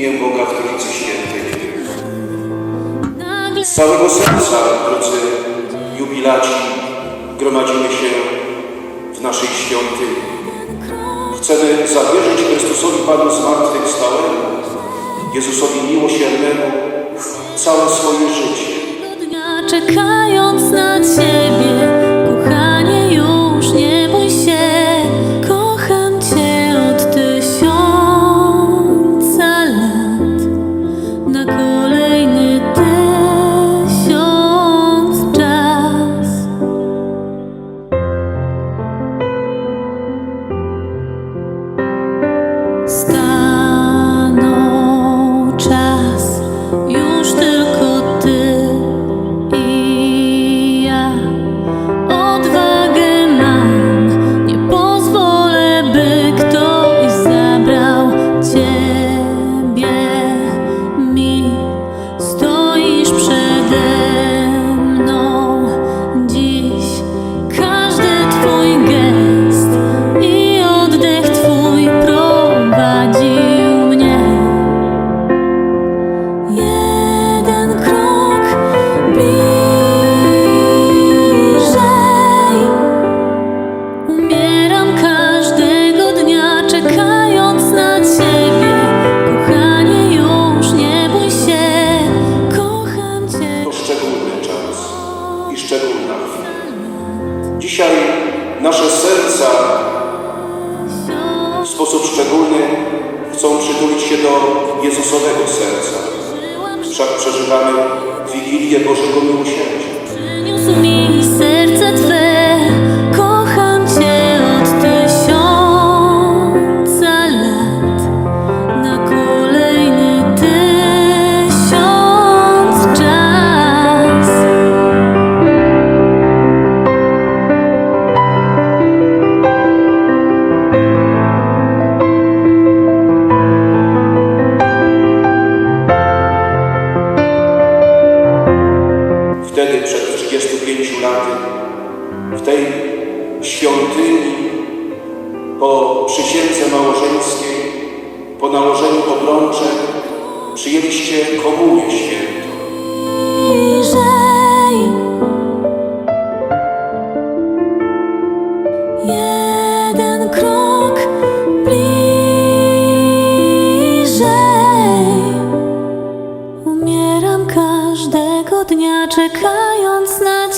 imię Boga w Trójcy Świętej. Z całego serca, drodzy jubilaci, gromadzimy się w naszej świątyni. Chcemy zawierzyć Chrystusowi Panu zmartwychwstałemu, Jezusowi miłosiernemu, całe swoje życie. czekając na Ciebie, Dzisiaj nasze serca w sposób szczególny chcą przytulić się do Jezusowego serca. Wszak przeżywamy Wigilię Bożego Miłosierdzia. Przyniósł mi serce Twe, w tej świątyni po przysiędze małżeńskiej, po nałożeniu obrączek przyjęliście komunię świętą. Jeden krok bliżej. Umieram każdego dnia, czekając na